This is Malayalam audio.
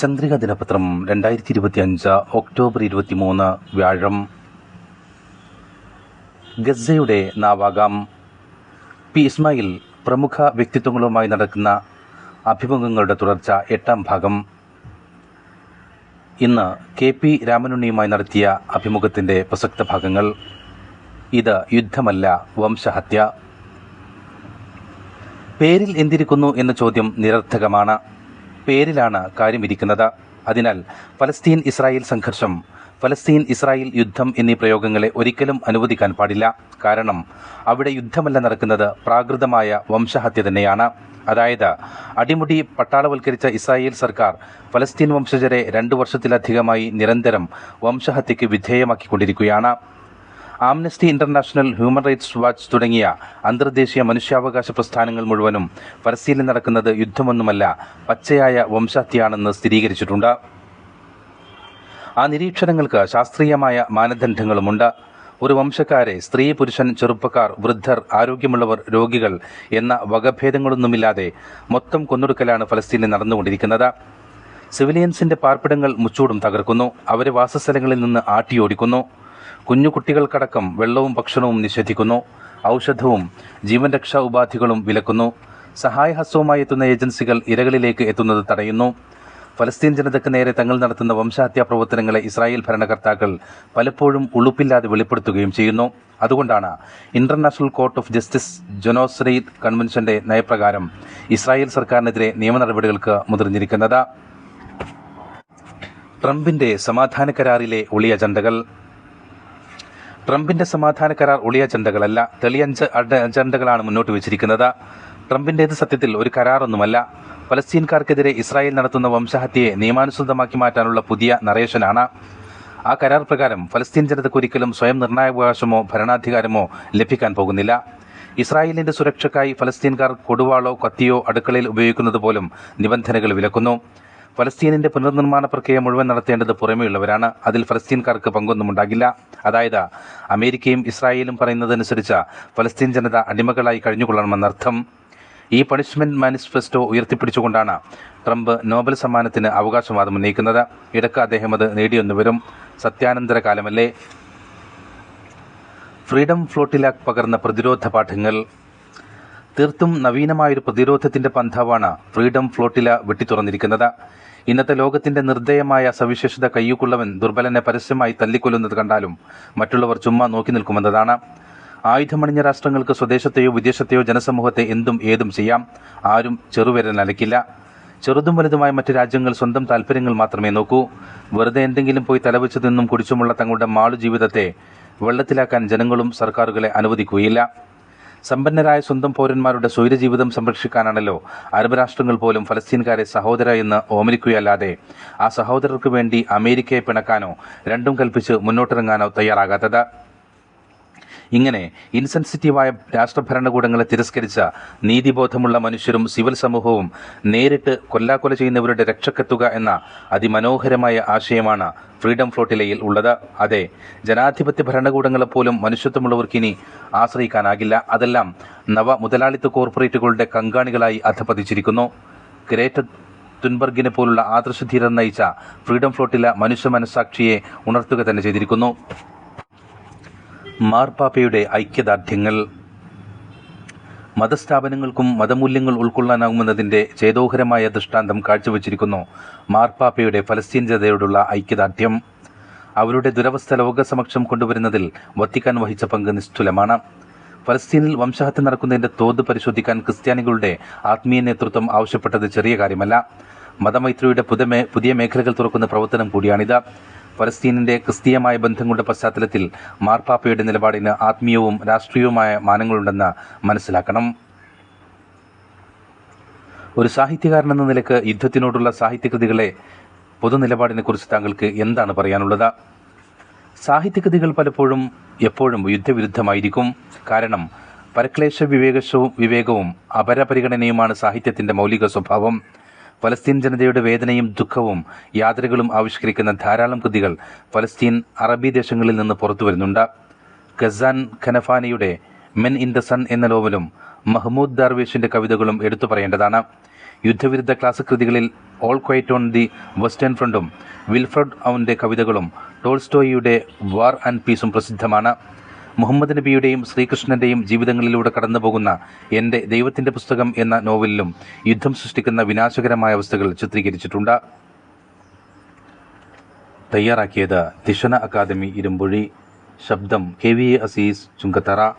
ചന്ദ്രിക ദിനപത്രം രണ്ടായിരത്തി ഇരുപത്തി അഞ്ച് ഒക്ടോബർ ഇരുപത്തിമൂന്ന് വ്യാഴം. ഗസയുടെ നാവാകാം. പി ഇസ്മായിൽ പ്രമുഖ വ്യക്തിത്വങ്ങളുമായി നടക്കുന്ന അഭിമുഖങ്ങളുടെ തുടർച്ച എട്ടാം ഭാഗം. ഇന്ന് കെ പി രാമനുണ്ണിയുമായി നടത്തിയ അഭിമുഖത്തിന്റെ പ്രസക്ത ഭാഗങ്ങൾ. ഇത് യുദ്ധമല്ല വംശഹത്യ. പേരിൽ എന്തിരിക്കുന്നു എന്ന ചോദ്യം നിരർത്ഥകമാണ്. പേരിലാണ് കാര്യമിരിക്കുന്നത്. അതിനാൽ ഫലസ്തീൻ ഇസ്രായേൽ സംഘർഷം ഫലസ്തീൻ ഇസ്രായേൽ യുദ്ധം എന്നീ പ്രയോഗങ്ങളെ ഒരിക്കലും അനുവദിക്കാൻ പാടില്ല. കാരണം അവിടെ യുദ്ധമല്ല നടക്കുന്നത് പ്രാകൃതമായ വംശഹത്യ തന്നെയാണ്. അതായത് അടിമുടി പട്ടാളവൽക്കരിച്ച ഇസ്രായേൽ സർക്കാർ ഫലസ്തീൻ വംശജരെ രണ്ടു വർഷത്തിലധികമായി നിരന്തരം വംശഹത്യയ്ക്ക് വിധേയമാക്കിക്കൊണ്ടിരിക്കുകയാണ്. Amnesty International Human Rights Watch തുടങ്ങിയ അന്തർദേശീയ മനുഷ്യാവകാശ പ്രസ്ഥാനങ്ങൾ മുഴുവനും പരസ്യയിൽ നടക്കുന്നത് യുദ്ധമൊന്നുമല്ല പച്ചയായ വംശഹത്യയാണെന്ന് സ്ഥിരീകരിച്ചിട്ടുണ്ട്. ആ നിരീക്ഷണങ്ങൾക്ക് ശാസ്ത്രീയമായ മാനദണ്ഡങ്ങളുമുണ്ട്. ഒരു വംശക്കാരെ സ്ത്രീ പുരുഷൻ ചെറുപ്പക്കാർ വൃദ്ധർ ആരോഗ്യമുള്ളവർ രോഗികൾ എന്ന വകഭേദങ്ങളൊന്നുമില്ലാതെ മൊത്തം കൊന്നൊടുക്കലാണ് ഫലസ്തീനിൽ നടന്നുകൊണ്ടിരിക്കുന്നത്. സിവിലിയൻസിന്റെ പാർപ്പിടങ്ങൾ മുച്ചൂടും തകർക്കുന്നു. അവരെ വാസസ്ഥലങ്ങളിൽ നിന്ന് ആട്ടിയോടിക്കുന്നു. കുഞ്ഞു കുട്ടികൾക്കടക്കം വെള്ളവും ഭക്ഷണവും നിഷേധിക്കുന്നു. ഔഷധവും ജീവൻ രക്ഷാ ഉപാധികളും വിലക്കുന്നു. സഹായഹസ്തവുമായി എത്തുന്ന ഏജൻസികൾ ഇരകളിലേക്ക് എത്തുന്നത് തടയുന്നു. ഫലസ്തീൻ ജനതയ്ക്ക് നേരെ തങ്ങൾ നടത്തുന്ന വംശഹത്യാ പ്രവർത്തനങ്ങളെ ഇസ്രായേൽ ഭരണകർത്താക്കൾ പലപ്പോഴും ഉളുപ്പില്ലാതെ വെളിപ്പെടുത്തുകയും ചെയ്യുന്നു. അതുകൊണ്ടാണ് ഇന്റർനാഷണൽ കോർട്ട് ഓഫ് ജസ്റ്റിസ് ജൊനോസ്രീ കൺവെൻഷന്റെ നയപ്രകാരം ഇസ്രായേൽ സർക്കാരിനെതിരെ നിയമ നടപടികൾക്ക് മുതിർന്നിരിക്കുന്നത്. ട്രംപിന്റെ സമാധാന കരാറിലെ ഒളി അജണ്ടകൾ. ട്രംപിന്റെ സമാധാന കരാർ ഒളി അജണ്ടകളല്ല തെളിയഞ്ച് അജണ്ടകളാണ് മുന്നോട്ട് വെച്ചിരിക്കുന്നത്. ട്രംപിന്റേത് സത്യത്തിൽ ഒരു കരാറൊന്നുമല്ല. പലസ്തീൻകാർക്കെതിരെ ഇസ്രായേൽ നടത്തുന്ന വംശഹത്യയെ നിയമാനുസൃതമാക്കി മാറ്റാനുള്ള പുതിയ നറേഷനാണ്. ആ കരാർ പ്രകാരം ഫലസ്തീൻ ജനതയ്ക്ക് ഒരിക്കലും സ്വയം നിർണായകാവകാശമോ ഭരണാധികാരമോ ലഭിക്കാൻ പോകുന്നില്ല. ഇസ്രായേലിന്റെ സുരക്ഷയ്ക്കായി ഫലസ്തീൻകാർ കൊടുവാളോ കത്തിയോ അടുക്കളയിൽ ഉപയോഗിക്കുന്നത് പോലും നിബന്ധനകൾ വിലക്കുന്നു. ഫലസ്തീനിന്റെ പുനർനിർമ്മാണ പ്രക്രിയ മുഴുവൻ നടത്തേണ്ടത് പുറമെയുള്ളവരാണ്. അതിൽ ഫലസ്തീൻകാർക്ക് പങ്കൊന്നും ഉണ്ടാകില്ല. അതായത് അമേരിക്കയും ഇസ്രായേലും പറയുന്നതനുസരിച്ച് ഫലസ്തീൻ ജനത അടിമകളായി കഴിഞ്ഞുകൊള്ളണമെന്നർത്ഥം. ഈ പണിഷ്മെന്റ് മാനിഫെസ്റ്റോ ഉയർത്തിപ്പിടിച്ചുകൊണ്ടാണ് ട്രംപ് നോബൽ സമ്മാനത്തിന് അവകാശവാദം ഉന്നയിക്കുന്നത്. ഇടയ്ക്ക് അദ്ദേഹം അത് നേടിയൊന്നുവരും സത്യാനന്തര കാലമല്ലേ? ഫ്രീഡം ഫ്ലോട്ടിലാക്ക് പകർന്ന പ്രതിരോധ പാഠങ്ങൾ. തീർത്തും നവീനമായൊരു പ്രതിരോധത്തിന്റെ പന്ഥാവാണ് ഫ്രീഡം ഫ്ലോട്ടില വെട്ടിത്തുറന്നിരിക്കുന്നത്. ഇന്നത്തെ ലോകത്തിന്റെ നിർദ്ദയമായ സവിശേഷത കയ്യുക്കുള്ളവൻ ദുർബലനെ പരസ്യമായി തല്ലിക്കൊല്ലുന്നത് കണ്ടാലും മറ്റുള്ളവർ ചുമ്മാ നോക്കി നിൽക്കുമെന്നതാണ്. ആയുധമണിഞ്ഞ രാഷ്ട്രങ്ങൾക്ക് സ്വദേശത്തെയോ വിദേശത്തെയോ ജനസമൂഹത്തെ എന്തും ഏതും ചെയ്യാം. ആരും ചെറുവിരൽ അലക്കില്ല. ചെറുതും വലുതുമായ മറ്റ് രാജ്യങ്ങൾ സ്വന്തം താല്പര്യങ്ങൾ മാത്രമേ നോക്കൂ. വെറുതെ എന്തെങ്കിലും പോയി തലവെച്ചു നിന്നും കുടിച്ചുമുള്ള തങ്ങളുടെ മാളു ജീവിതത്തെ വെള്ളത്തിലാക്കാൻ ജനങ്ങളും സർക്കാരുകളെ അനുവദിക്കുകയില്ല. സമ്പന്നരായ സ്വന്തം പൗരന്മാരുടെ സ്വൈരജീവിതം സംരക്ഷിക്കാനാണല്ലോ അറബ് രാഷ്ട്രങ്ങൾ പോലും ഫലസ്തീൻകാരെ സഹോദര എന്ന് ഓമനിക്കുകയല്ലാതെ ആ സഹോദരർക്ക് വേണ്ടി അമേരിക്കയെ പിണക്കാനോ രണ്ടും കൽപ്പിച്ച് മുന്നോട്ടിറങ്ങാനോ തയ്യാറാകാത്തത്. ഇങ്ങനെ ഇൻസെൻസിറ്റീവായ രാഷ്ട്രഭരണകൂടങ്ങളെ തിരസ്കരിച്ച നീതിബോധമുള്ള മനുഷ്യരും സിവിൽ സമൂഹവും നേരിട്ട് കൊല്ലാക്കൊല ചെയ്യുന്നവരുടെ രക്ഷക്കെത്തുക എന്ന അതിമനോഹരമായ ആശയമാണ് ഫ്രീഡം ഫ്ലോട്ടിലയിൽ ഉള്ളത്. അതെ ജനാധിപത്യ ഭരണകൂടങ്ങളെ പോലും മനുഷ്യത്വമുള്ളവർക്ക് ഇനി ആശ്രയിക്കാനാകില്ല. അതെല്ലാം നവ മുതലാളിത്ത കോർപ്പറേറ്റുകളുടെ കങ്കാണികളായി അധപതിച്ചിരിക്കുന്നു. ഗ്രേറ്റർ തുൻബർഗിനെ പോലുള്ള ആദർശധീരർ നയിച്ച ഫ്രീഡം ഫ്ലോട്ടില മനുഷ്യ മനസാക്ഷിയെ ഉണർത്തുക തന്നെ ചെയ്തിരിക്കുന്നു. മാർപ്പാപ്പയുടെ ഐക്യദാർഢ്യങ്ങൾ. മതസ്ഥാപനങ്ങൾക്കും മതമൂല്യങ്ങൾ ഉൾക്കൊള്ളാനാകുമെന്നതിന്റെ ചേതോഹരമായ ദൃഷ്ടാന്തം കാഴ്ചവെച്ചിരിക്കുന്നു മാർപ്പാപ്പയുടെ ഫലസ്തീൻ ജനതയോടുള്ള ഐക്യദാർഢ്യം. അവരുടെ ദുരവസ്ഥ ലോകസമക്ഷം കൊണ്ടുവരുന്നതിൽ വത്തിക്കാൻ വഹിച്ച പങ്ക് നിസ്തുലമാണ്. ഫലസ്തീനിൽ വംശഹത്യ നടക്കുന്നതിന്റെ തോത് പരിശോധിക്കാൻ ക്രിസ്ത്യാനികളുടെ ആത്മീയ നേതൃത്വം ആവശ്യപ്പെട്ടത് ചെറിയ കാര്യമല്ല. മതമൈത്രിയുടെ പുതിയ പുതിയ മേഖലകൾ തുറക്കുന്ന പ്രവർത്തനം കൂടിയാണിത്. ഫലസ്തീനിന്റെ ക്രിസ്തീയമായ ബന്ധങ്ങളുടെ പശ്ചാത്തലത്തിൽ മാർപ്പാപ്പയുടെ നിലപാടിന് ആത്മീയവും രാഷ്ട്രീയവുമായ മാനങ്ങളുണ്ടെന്ന് മനസ്സിലാക്കണം. ഒരു സാഹിത്യകാരൻ എന്ന നിലയ്ക്ക് യുദ്ധത്തിനോടുള്ള സാഹിത്യകൃതികളെ പൊതുനിലപാടിനെക്കുറിച്ച് താങ്കൾക്ക് എന്താണ് പറയാനുള്ളത്? സാഹിത്യകൃതികൾ പലപ്പോഴും എപ്പോഴും യുദ്ധവിരുദ്ധമായിരിക്കും. കാരണം പരക്ലേശ വിവേകശവും വിവേകവും അപരപരിഗണനയുമാണ് സാഹിത്യത്തിന്റെ മൗലിക സ്വഭാവം. ഫലസ്തീൻ ജനതയുടെ വേദനയും ദുഃഖവും യാതനകളും ആവിഷ്കരിക്കുന്ന ധാരാളം കൃതികൾ ഫലസ്തീൻ അറബി ദേശങ്ങളിൽ നിന്ന് പുറത്തു വരുന്നുണ്ട്. ഖസാൻ ഖനഫാനിയുടെ മെൻ ഇൻ ദ സൺ എന്ന നോവലും മഹ്മൂദ് ദാർവേഷിന്റെ കവിതകളും എടുത്തു പറയേണ്ടതാണ്. യുദ്ധവിരുദ്ധ ക്ലാസ് കൃതികളിൽ All Quiet on the Western ഫ്രണ്ടും വിൽഫ്രഡ് ഔന്റെ കവിതകളും ടോൾസ്റ്റോയിയുടെ വാർ ആൻഡ് പീസും പ്രസിദ്ധമാണ്. മുഹമ്മദ് നബിയുടെയും ശ്രീകൃഷ്ണന്റെയും ജീവിതങ്ങളിലൂടെ കടന്നുപോകുന്ന എന്റെ ദൈവത്തിന്റെ പുസ്തകം എന്ന നോവലിലും യുദ്ധം സൃഷ്ടിക്കുന്ന വിനാശകരമായ അവസ്ഥകൾ ചിത്രീകരിച്ചിട്ടുണ്ട്. തയ്യാറാക്കിയത് ദിഷന അക്കാദമി ഇരുമ്പുഴി. ശബ്ദം കെ വി അസീസ് ചുങ്കത്തറ.